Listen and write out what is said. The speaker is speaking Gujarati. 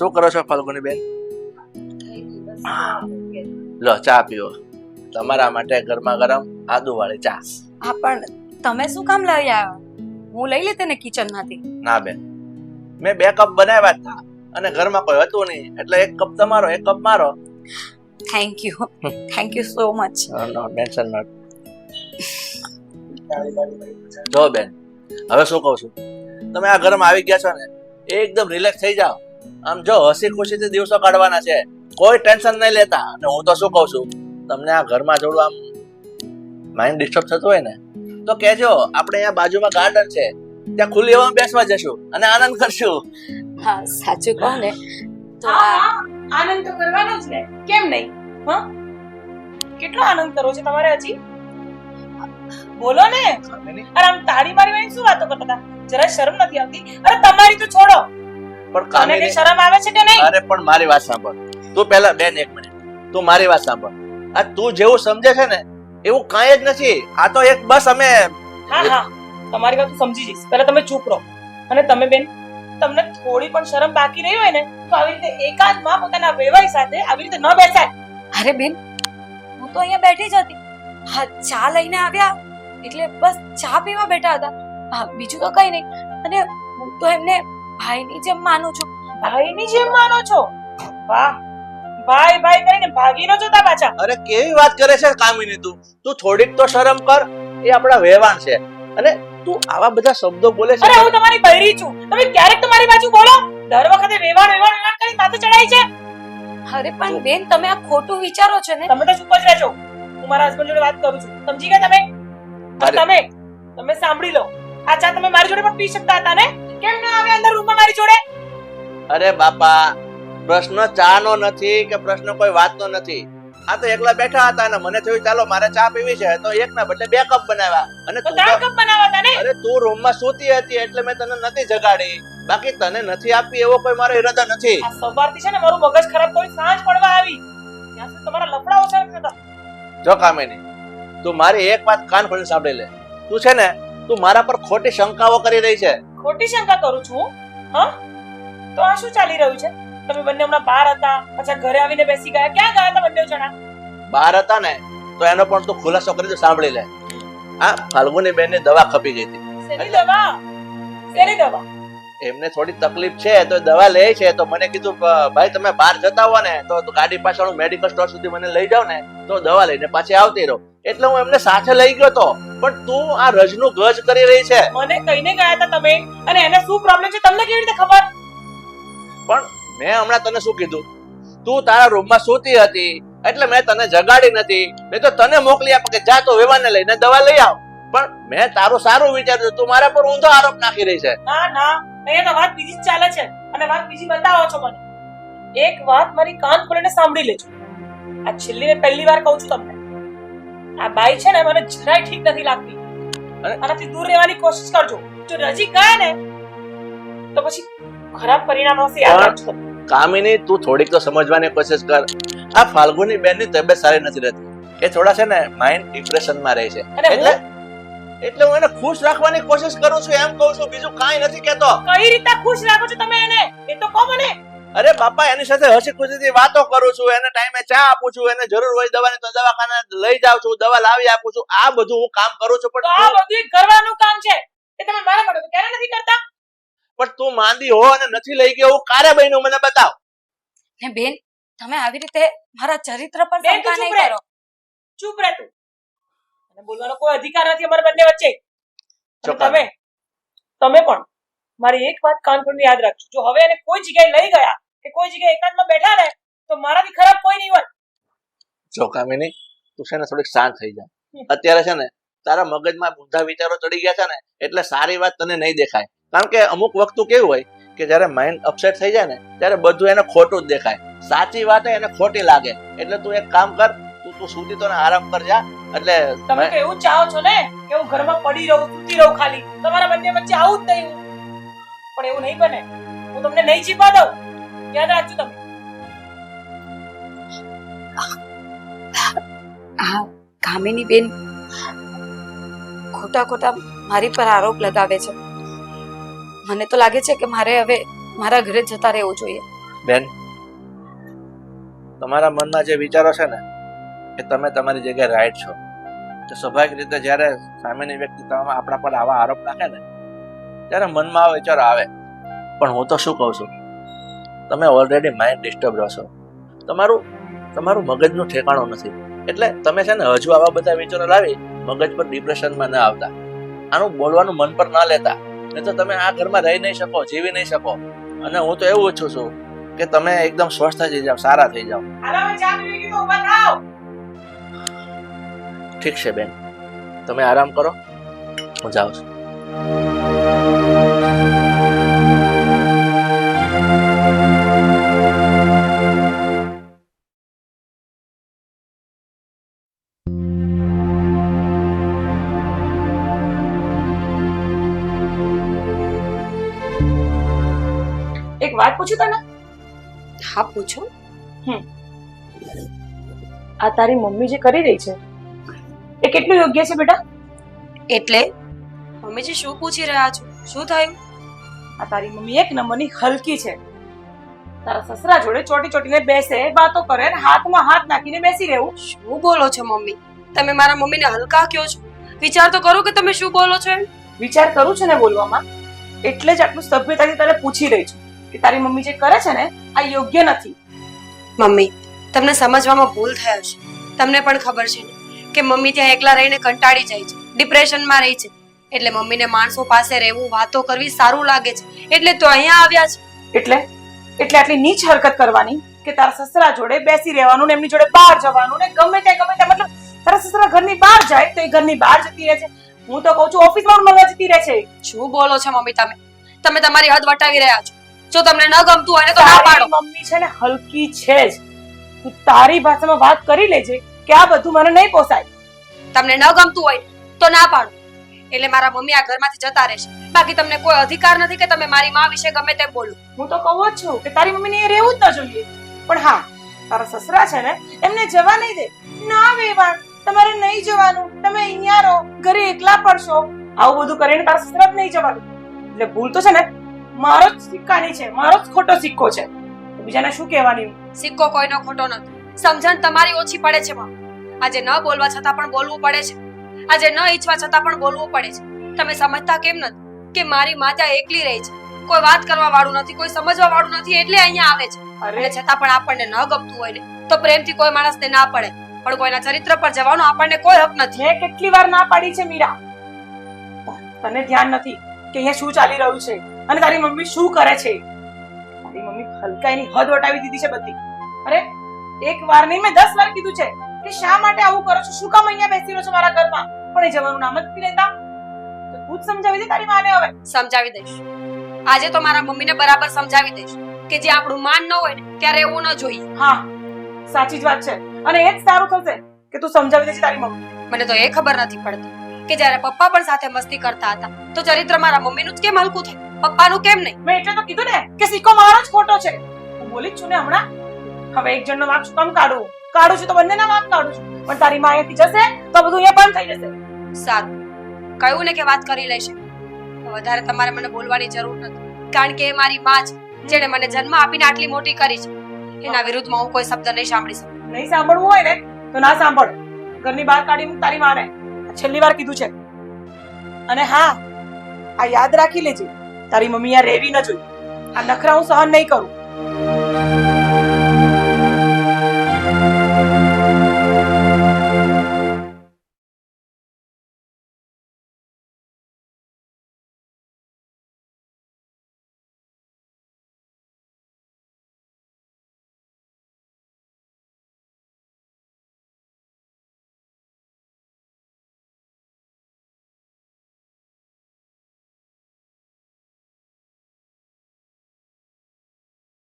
શું કરો છો ફાલ્ગુની બેન? લો ચા પીઓ. તમારા માટે ગરમા ગરમ આદુ વાળી ચા. હા પણ તમે શું કામ લઈ આવ્યા? હું લઈ લેતે ને કિચનમાંથી ના બેન. મેં બે કપ બનાવ્યા હતા અને ઘરમાં કોઈ હતું નહીં. એટલે એક કપ તમારો એક કપ મારો. Thank you thank you so much no tension not જો બેન હવે શું કહું છું? તમે આ ઘરમાં આવી ગયા છો ને એકદમ રિલેક્સ થઈ જાઓ. આમ જો હસી ખુશીથી દિવસો કાઢવાના છે કોઈ ટેન્શન નહીં લેતા. અને હું તો શું કહું છું તમને આ ઘરમાં જોડું આમ માઇન્ડ ડિસ્ટર્બ થતું હોય ને તો કહેજો આપણે અહીંયા બાજુમાં ગાર્ડન છે ત્યાં ખુલ્લી હવામાં બેસવા જશું અને આનંદ કરશું. હા સાચું કહો ને તો આનંદ તો કરવાનો જ ને. કેમ નહીં? હા? કેટલો આનંદ કરવો છે તમારે હજી? બોલો ને. અરે આમ તાળી મારી મારી શું વાતો કરતા જરા શરમ નથી આવતી. અરે તમારી તો છોડો. પણ કામિની શરમ આવે છે કે નહીં? અરે પણ મારી વાત સાંભળ. તું પહેલા બેન એક મિનિટ. તું મારી વાત સાંભળ. આ તું જેવું સમજે છે ને એવું કાંઈ જ નથી. આ તો એક બસ અમે હા હા. તમારી વાત સમજી જઈશ. પહેલા તમે ચૂપ રહો. અને તમે બેન તમને થોડી પણ શરમ બાકી રહી હોય ને તો આવી રીતે એકાંતમાં પોતાના વેવાઈ સાથે આવી રીતે ન બેસાય. અરે બેન હું તો અહીંયા બેઠી જ હતી. હા ચા લઈને આવ્યા. એટલે બસ ચા પીવા બેઠા હતા. હા બીજું તો કઈ નહીં. અને હું તો એમને ભાઈની જેમ માનું છું? ભાઈની જેમ માનો છો? વાહ. ભાઈ ભાઈ કરીને ભાગી ન જોતા પાછા. અરે કેવી વાત કરે છે કામિની તું? તું થોડીક તો શરમ કર એ આપણા વેવાણ છે. અને તું આવા બધા શબ્દો બોલે છે અરે હું તમારી બૈરી છું. તમે ક્યારેક તમારી બાજુ બોલો? દર વખતે વેવાણ વેવાણ વેવાણ કરી માથે ચડાય છે. અરે પણ બેન તમે આ ખોટું વિચારો છો ને? તમે તો ચૂપ જ રહેજો. હું મારા હસબન્ડ જોડે વાત કરું છું. સમજી ગયા તમે? તમે તમે સાંભળી લો. આ ચા તમે મારી જોડે પણ પી શકતા હતા ને? કેમ ના આવે અંદર રૂમમાં મારી જોડે? અરે બાપા પ્રશ્ન ચા નો નથી કે પ્રશ્ન કોઈ વાતનો નથી. આ તો એકલા બેઠા હતા અને મને થયું ચાલો મારે ચા પીવી છે તો એક ના બદલે બે કપ બનાવ્યા. અને તું ત્રણ કપ બનાવ્યા ને? અરે તું રૂમમાં સૂતી હતી એટલે મેં તને નથી જગાડી. બાકી તને નથી આપી એવો કોઈ મારો ઈરાદો નથી. આ સવારથી છે ને મારું મગજ ખરાબ થઈ સાંજ પડવા આવી. ત્યાં સુધી તમારા લફડા ઓછા થતા જો કામિની તું મારી એક વાત કાન ખોલીને સાંભળી લે. તું છે ને તું મારા પર ખોટી શંકાઓ કરી રહી છે. ખોટી શંકા કરું છું હા? તો આ શું ચાલી રહ્યું છે? તમે બંને હમણાં બહાર હતા અચ્છા ઘરે આવીને બેસી ગયા. ક્યાં ગયા હતા બંને જણા? બહાર હતા ને તો એનો પણ તું ખુલાસો કરી દે સાંભળી લે. આ ફાલ્ગુની બેનની દવા ખપી ગઈ હતી. શેની દવા? શેની દવા? એમને થોડી તકલીફ છે તો દવા લે છે. તો મને કીધું ભાઈ તમે બહાર જતા હો ને તો તું ગાડી પાછળ મેડિકલ સ્ટોર સુધી મને લઈ જાવ ને તો દવા લઈને પાછી આવતી રહો. એટલે હું એમને સાથે લઈ ગયો તો. પણ તું આ રજનું ગજ કરી રહી છે. મને કહીને ગયા હતા તમે અને એને શું પ્રોબ્લેમ છે તમને કેવી રીતે ખબર? પણ મેં હમણાં તને શું કીધું? તું તારા રૂમમાં સૂતી હતી એટલે મેં તને જગાડી નથી. મેં તો તને મોકલી આપ કે જા તો વેવાને લઈને દવા લઈ આવ. પણ મેં તારું સારું વિચાર્યું તું મારા પર ઊંધો આરોપ નાખી રહી છે. ના ના અહીંયા તો વાત બીજી જ ચાલે છે. અને વાત બીજી બતાવો છો મને. એક વાત મારી કાન ખોલીને સાંભળી લેજો. આ છેલ્લી ને પહેલી વાર કહું છું તમને. આ બાઈ છે ને મને જરાય ઠીક નથી લાગતી. આનાથી દૂર રહેવાની કોશિશ કરજો. જો રજી ગયા ને તો પછી ખરાબ પરિણામ આવશે યાદ રાખજો કામિની તું થોડીક તો સમજવાની કોશિશ કર. આ ફાલ્ગુની બેનની તબિયત સારી નથી રહેતી. એ થોડા છે ને માઇન્ડ ડિપ્રેશનમાં રહે છે. એટલે એટલે હું એને ખુશ રાખવાની કોશિશ કરું છું એમ કહું છું બીજું કાંઈ નથી કહેતો. કઈ રીતે ખુશ રાખો છો તમે એને? એ તો કહો મને. અરે બાપા એની સાથે હસી ખુશીથી વાતો કરું છું એને ટાઈમે ચા આપું છું એને જરૂર હોય દવાની તો દવાખાને લઈ જાઉં છું દવા લાવી આપું છું આ બધું હું કામ કરું છું પણ આ બધું એક કરવાનું કામ છે. એ તમે મારા માટે કેરે નથી કરતા? પણ તું માંદી હો અને નથી લઈ ગયો હું કારે બહેનો મને બતાવ. ને બેન તમે આવી રીતે મારા ચરિત્ર પર શંકા નહીં ચૂપ રહે. કરો. ચૂપ રહે તું. અને બોલવાનો કોઈ અધિકાર નથી અમારા બંને વચ્ચે. તમે તમે પણ મારી એક વાત કાન પર યાદ રાખજો. જો હવે એને કોઈ જગ્યાએ લઈ ગયા કે કોઈ જગ્યાએ એકાંતમાં બેઠા ને તો મારાથી ખરાબ કોઈ નહીં હોય. જો કામિની તું છે ને થોડીક શાંત થઈ જા. અત્યારે છે ને તારા મગજમાં ઊંધા વિચારો ચડી ગયા છે ને એટલે સારી વાત તને નહીં દેખાય. કારણ કે અમુક વખત કેવું હોય કે જ્યારે માઇન્ડ અપસેટ થઈ જાય ને ત્યારે બધું એને ખોટું જ દેખાય. સાચી વાત એને ખોટી લાગે. એટલે તું એક કામ કર તું તું સૂતી તો આરામ કર જા. એટલે તમે તો એવું ચાહો છો ને કે હું ઘરમાં પડી રહું સૂતી રહું ખાલી. તમારા બંને વચ્ચે આવું જ નહીં પણ એવું નહીં બને. હું તમને નહીં જીવવા દઉં. યાદ રાખજો તમે. હા કામિની બેન ખોટા ખોટા મારી પર આરોપ લગાવે છે. મને તો લાગે છે કે મારે હવે મારા ઘરે જતા રહેવું જોઈએ. બેન તમારા મનમાં જે વિચારો છે ને એ તમે તમારી જગ્યાએ રાઈટ છો. તો સ્વાભાવિક રીતે જ્યારે સામેની વ્યક્તિ તમારા આપણા પર આવા આરોપ નાખે ને ત્યારે મનમાં આવા વિચારો આવે. પણ હું તો શું કહું છું? તમે ઓલરેડી માઇન્ડ ડિસ્ટર્બ રહો છો તમારું તમારું મગજનું ઠેકાણું નથી. એટલે તમે છે ને હજુ આવા બધા વિચારો લાવી મગજ પર ડિપ્રેશનમાં ના આવતા. આનું બોલવાનું મન પર ના લેતા. નહીં તો તમે આ ઘરમાં રહી નહીં શકો જીવી નહીં શકો. અને હું તો એવું ઈચ્છું છું કે તમે એકદમ સ્વસ્થ થઈ જાઓ સારા થઈ જાઓ. ઠીક છે બેન. તમે આરામ કરો. હું જાઉં છું. વાત પૂછું તને? હા પૂછો. હમ. આ તારી મમ્મી જે કરી રહી છે એ કેટલું યોગ્ય છે બેટા? એટલે? મમ્મીજી શું પૂછી રહ્યા છો? શું થયું? આ તારી મમ્મી એક નંબરની હલકી છે. તારા સસરા જોડે ચોટી ચોટીને બેસે વાતો કરે ને હાથમાં હાથ નાખીને બેસી રહેવું. શું બોલો છો મમ્મી? તમે મારા મમ્મીને હલકા કયો છો? વિચાર તો કરો કે તમે શું બોલો છો એમ? વિચાર કરું છે ને બોલવામાં એટલે જ આટલું સભ્યતાથી તારે પૂછી રહી છું. કે તારી મમ્મી જે કરે છે ને આ યોગ્ય નથી. મમ્મી તમને સમજવામાં ભૂલ થયો છે તમને પણ ખબર છે ને કે મમ્મી ત્યાં એકલા રહીને કંટાળી જાય છે ડિપ્રેશનમાં રહી છે. એટલે મમ્મીને માણસો પાસે રહેવું વાતો કરવી સારું લાગે છે. એટલે તો અહીંયા આવ્યા છે. એટલે? એટલે આટલી નીચ હરકત કરવાની કે તારા સસરા જોડે બેસી રહેવાનું ને એમની જોડે બહાર જવાનું ને ગમે તે ગમે તે મતલબ તારા સસરા ઘરની બહાર જાય તો એ ઘરની બહાર જતી રહે છે. હું તો કહું છું ઓફિસમાં મળવા જતી રહે છે. શું બોલો છો મમ્મી તમે? તમે તમારી હદ વટાવી રહ્યા છો. જો તમને ન ગમતું હોય ને તો ના પાડો. મમ્મી છે ને હલકી છે જ. તું તારી ભાષામાં વાત કરી લેજે કે આ બધું મને નહીં પોસાય. તમને ન ગમતું હોય તો ના પાડો. એટલે મારા મમ્મી આ ઘરમાંથી જતા રહેશે. બાકી તમને કોઈ અધિકાર નથી કે તમે મારી માં વિશે ગમે તેમ બોલો. હું તો કહું જ છું કે તારી મમ્મીને એ રહેવું જ ન જોઈએ. પણ હા તારા સસરા છે ને એમને જવા નહીં દે. ના વેવાણ તમારે નહીં જવાનું. તમે અહીંયા રહો ઘરે એકલા પડશો. આવું બધું કરીને તારા સસરા જ નહીં જવાનું. એટલે ભૂલ તો છે ને મારો જ સિક્કાની છે મારો જ ખોટો સિક્કો છે. બીજાને શું કહેવાની? સિક્કો કોઈનો ખોટો નથી. સમજણ તમારી ઓછી પડે છે માં આજે ન બોલવા છતાં પણ બોલવું પડે છે. આજે ન ઈચ્છવા છતાં પણ બોલવું પડે છે. તમે સમજતા કેમ નથી? કે મારી માતા એકલી રહી છે. કોઈ વાત કરવા વાળું નથી કોઈ સમજવા વાળું નથી એટલે અહીંયા આવે છે. અને છતાં પણ આપણને ન ગમતું હોય ને તો પ્રેમથી કોઈ માણસને ના પડે. પણ કોઈના ચરિત્ર પર જવાનો આપણને કોઈ હક નથી. મેં કેટલી વાર ના પાડી છે મીરા. તને ધ્યાન નથી કે અહીંયા શું ચાલી રહ્યું છે. અને તારી મમ્મી શું કરે છે? તારી મમ્મી હલકાઈની હદ વટાવી દીધી છે બધી. અરે એક વાર નહીં મેં દસ વાર કીધું છે કે શા માટે આવું કરો છો? શું કામ અહીંયા બેસી રહ્યો છો મારા ઘરમાં? પણ એ જવાનું નામ જ નથી લેતા. તો તું જ સમજાવી દે તારી માને હવે. સમજાવી દઈશ. આજે તો મારા મમ્મીને બરાબર સમજાવી દઈશ કે જે આપણું માન ન હોય ને ત્યારે એવું ન જોઈએ. હા સાચી જ વાત છે. અને એ જ સારું થશે કે તું સમજાવી દેજે તારી મમ્મી. મને તો એ ખબર નથી પડતી કે જ્યારે પપ્પા પણ સાથે મસ્તી કરતા હતા તો ચરિત્ર મારા મમ્મીનું જ કેમ હલકું થયું? પપ્પાનું કેમ નહીં? મેં એટલે તો કીધું ને કે સિક્કો મારો જ ખોટો છે. હું બોલી જ છું ને હમણાં. હવે એક જણનો વાંક કમ કાઢું. કાઢું છું તો બંનેના વાંક કાઢું છું. પણ તારી માં અહીંયાથી જશે તો બધું અહીંયા બંધ થઈ જશે. સારું. કહ્યું ને કે વાત કરી લેશે. વધારે તમારે મને બોલવાની જરૂર નથી. કારણ કે એ મારી માં છે જેણે મને જન્મ આપીને આટલી મોટી કરી છે. એના વિરુદ્ધમાં હું કોઈ શબ્દ નહીં સાંભળી શકું. નહીં સાંભળવું હોય ને તો ના સાંભળ. ઘરની બહાર કાઢી તારી માને. છેલ્લી વાર કીધું છે. અને હા આ યાદ રાખી લેજે. તારી મમ્મી આ રેવી ન જોઈ આ નખરા હું સહન નહીં કરું.